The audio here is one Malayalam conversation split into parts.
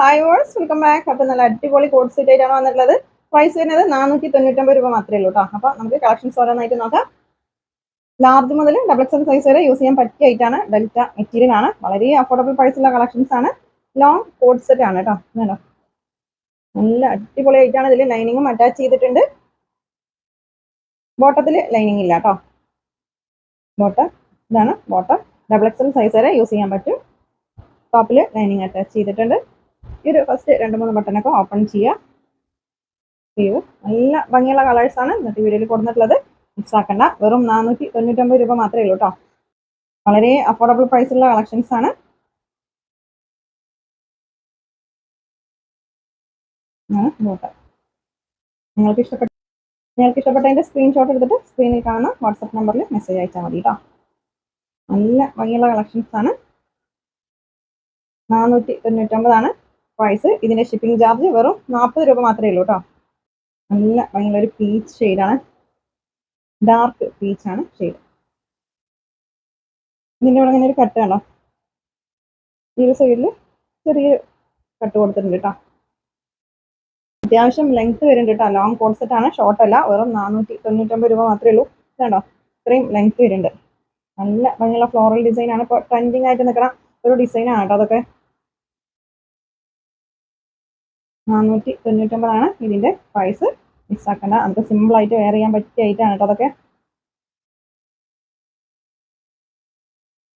ഹായ് വേഴ്സ് വെൽക്കം ബാക്ക് അപ്പോൾ നല്ല അടിപൊളി കോഡ് സെറ്റ് ആയിട്ടാണ് വന്നിട്ടുള്ളത്. പ്രൈസ് വരുന്നത് നാനൂറ്റി തൊണ്ണൂറ്റൊമ്പത് രൂപ മാത്രമേ ഉള്ളൂ കേട്ടോ അപ്പോൾ നമുക്ക് കളക്ഷൻസ് ഓരോന്നായിട്ട് നോക്കാം. ലാർജ് മുതൽ ഡബിൾ എക്സൽ സൈസ് വരെ യൂസ് ചെയ്യാൻ പറ്റിയ ഡെൽറ്റ മെറ്റീരിയൽ ആണ്. വളരെ അഫോർഡബിൾ പ്രൈസുള്ള കളക്ഷൻസ് ആണ്. ലോങ് കോഡ് സെറ്റ് ആണ് കേട്ടോ നല്ല അടിപൊളി ആയിട്ടാണ് ഇതിൽ ലൈനിങ്ങും അറ്റാച്ച് ചെയ്തിട്ടുണ്ട്. ബോട്ടത്തിൽ ലൈനിങ് ഇല്ല കേട്ടോ ബോട്ടം ഇതാണ് ബോട്ടം ഡബിൾ എക്സൽ സൈസ് വരെ യൂസ് ചെയ്യാൻ പറ്റും. ടോപ്പിൽ ലൈനിങ് അറ്റാച്ച് ചെയ്തിട്ടുണ്ട്. ഒരു ഫസ്റ്റ് രണ്ട് മൂന്ന് ബട്ടണൊക്കെ ഓപ്പൺ ചെയ്യുക ചെയ്യൂ. നല്ല ഭംഗിയുള്ള കളേഴ്സാണ് ഇന്നത്തെ വീഡിയോയിൽ കൊടുത്തിട്ടുള്ളത്. മിസ്സാക്കണ്ട വെറും നാനൂറ്റി തൊണ്ണൂറ്റൊമ്പത് രൂപ മാത്രമേ ഉള്ളൂ കേട്ടോ വളരെ അഫോർഡബിൾ പ്രൈസുള്ള കളക്ഷൻസ് ആണ്. നിങ്ങൾക്ക് ഇഷ്ടപ്പെട്ട നിങ്ങൾക്ക് ഇഷ്ടപ്പെട്ടതിന്റെ സ്ക്രീൻഷോട്ട് എടുത്തിട്ട് സ്ക്രീനിൽ കാണുന്ന വാട്സപ്പ് നമ്പറിൽ മെസ്സേജ് അയച്ചാൽ മതി കേട്ടോ നല്ല ഭംഗിയുള്ള കളക്ഷൻസ് ആണ്. നാനൂറ്റി തൊണ്ണൂറ്റൊമ്പതാണ് പ്രൈസ് ഇതിന്റെ ഷിപ്പിംഗ് ചാർജ് വെറും നാൽപ്പത് രൂപ മാത്രമേ ഉള്ളൂ കേട്ടോ നല്ല ഭയങ്കര ഒരു പീച്ച് ഷെയ്ഡാണ് ഡാർക്ക് പീച്ചാണ് ഷെയ്ഡ് ഇതിന്റെ ഇവിടെ ഇങ്ങനെ ഒരു കട്ട് ആണോ ഈ ഒരു സൈഡിൽ ചെറിയ കട്ട് കൊടുത്തിട്ടുണ്ട് കേട്ടോ അത്യാവശ്യം ലെങ്ത് വരുന്നുണ്ട് കേട്ടോ ലോങ് കോൺസെറ്റ് ആണ് ഷോർട്ട് അല്ല വെറും നാനൂറ്റി തൊണ്ണൂറ്റൊമ്പത് രൂപ മാത്രമേ ഉള്ളൂ. കേട്ടോ ഇത്രയും ലെങ്ത് വരുന്നുണ്ട്. നല്ല ഭംഗിയുള്ള ഫ്ലോറൽ ഡിസൈൻ ആണ്. ഇപ്പോൾ ട്രെൻഡിങ് ആയിട്ട് നിൽക്കുന്ന ഒരു ഡിസൈൻ ആണ് കേട്ടോ അതൊക്കെ. നാനൂറ്റി തൊണ്ണൂറ്റൊമ്പതാണ് ഇതിന്റെ പ്രൈസ് മിസ്സാക്കണ്ട നമുക്ക് സിമ്പിളായിട്ട് വെയർ ചെയ്യാൻ പറ്റിയ ഐറ്റാണ് കേട്ടോ അതൊക്കെ.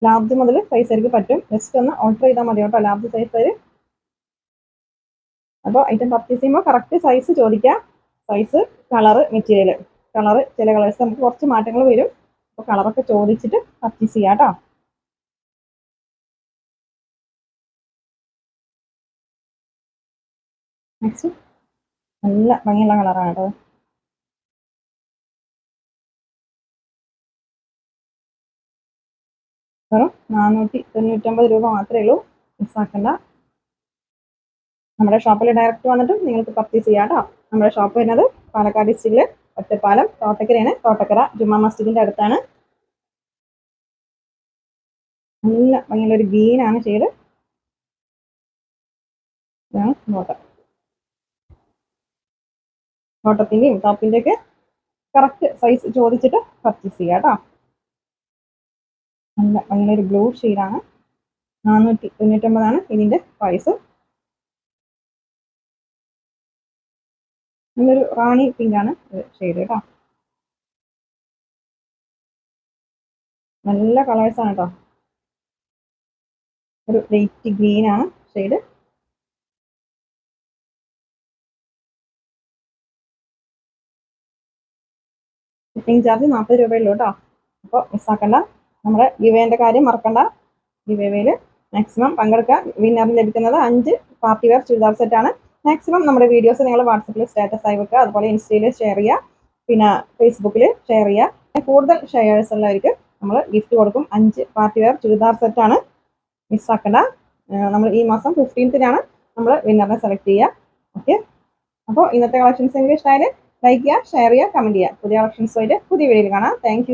ലാബ്ജ് മുതൽ സൈസ് ആയിരിക്കും പറ്റും. ജസ്റ്റ് ഒന്ന് ഓർഡർ ചെയ്താൽ മതി കേട്ടോ. ലാബ്ജ് സൈസ് അപ്പോൾ ഐറ്റം പർച്ചേസ് ചെയ്യുമ്പോൾ കറക്റ്റ് സൈസ് ചോദിക്കുക സൈസ് കളറ് മെറ്റീരിയൽ കളറ് ചില കളേഴ്സ് നമുക്ക് കുറച്ച് മാറ്റങ്ങൾ വരും. അപ്പോൾ കളറൊക്കെ ചോദിച്ചിട്ട് പർച്ചേസ് ചെയ്യാം കേട്ടോ. നല്ല ഭംഗിയുള്ള കളറാണ് കേട്ടോ. വെറും നാനൂറ്റി തൊണ്ണൂറ്റമ്പത് രൂപ മാത്രമേ ഉള്ളൂ. മിസ്സാക്കണ്ട നമ്മുടെ ഷോപ്പിൽ ഡയറക്റ്റ് വന്നിട്ട് നിങ്ങൾക്ക് പർച്ചേസ് ചെയ്യാം കേട്ടോ നമ്മുടെ ഷോപ്പ് വരുന്നത് പാലക്കാട് ഡിസ്ട്രിക്റ്റിൽ ഒറ്റപ്പാലം തോട്ടക്കരയാണ്. തോട്ടക്കര ജുമാ മസ്ജിദിന്റെ അടുത്താണ്. നല്ല ഭംഗിയുള്ള ഒരു ഗ്രീനാണ് ഇതാണ് ബോട്ടം ബോട്ടത്തിന്റെയും ടോപ്പിന്റെയൊക്കെ കറക്റ്റ് സൈസ് ചോദിച്ചിട്ട് പർച്ചേസ് ചെയ്യാം കേട്ടോ. നല്ല അങ്ങനെ ഒരു ബ്ലൂ ഷെയ്ഡാണ് നാനൂറ്റി തൊണ്ണൂറ്റൊമ്പതാണ് ഇതിന്റെ പ്രൈസ് നല്ലൊരു റാണി പിങ്കാണ് ഷെയ്ഡ് കേട്ടോ. നല്ല കളേഴ്സാണ് കേട്ടോ. ഒരു ലൈറ്റ് ഗ്രീനാണ് ഷെയ്ഡ് ഷിപ്പിംഗ് ചാർജ് നാൽപ്പത് രൂപയുള്ളൂ കേട്ടോ അപ്പോൾ മിസ്സാക്കണ്ട നമ്മുടെ ഗിവേന്റെ കാര്യം മറക്കണ്ട. ഗിവേയിൽ മാക്സിമം പങ്കെടുക്കുക വിന്നറിന് ലഭിക്കുന്നത് അഞ്ച് പാർട്ടി വെയർ ചുരിദാർ സെറ്റാണ് മാക്സിമം നമ്മുടെ വീഡിയോസ് നിങ്ങൾ വാട്സപ്പിൽ സ്റ്റാറ്റസ് ആയി വെക്കുക. അതുപോലെ ഇൻസ്റ്റയിൽ ഷെയർ ചെയ്യുക. പിന്നെ ഫേസ്ബുക്കിൽ ഷെയർ ചെയ്യുക. കൂടുതൽ ഷെയർസ് ഉള്ളവർക്ക് നമ്മൾ ഗിഫ്റ്റ് കൊടുക്കും. അഞ്ച് പാർട്ടി വെയർ ചുരിദാർ സെറ്റാണ് മിസ്സാക്കണ്ട നമ്മൾ ഈ മാസം ഫിഫ്റ്റീൻത്തിനാണ് നമ്മൾ വിന്നറിനെ സെലക്ട് ചെയ്യുക. ഓക്കെ അപ്പോൾ ഇന്നത്തെ കളക്ഷൻസ് എനിക്ക് ഇഷ്ടമായാൽ ലൈക്ക് ചെയ്യുക ഷെയർ ചെയ്യുക കമന്റ് ചെയ്യുക പുതിയ ഓപ്ഷൻസ് കളക്ഷൻസുമായിട്ട് പുതിയ വീഡിയോയിൽ കാണാം. താങ്ക്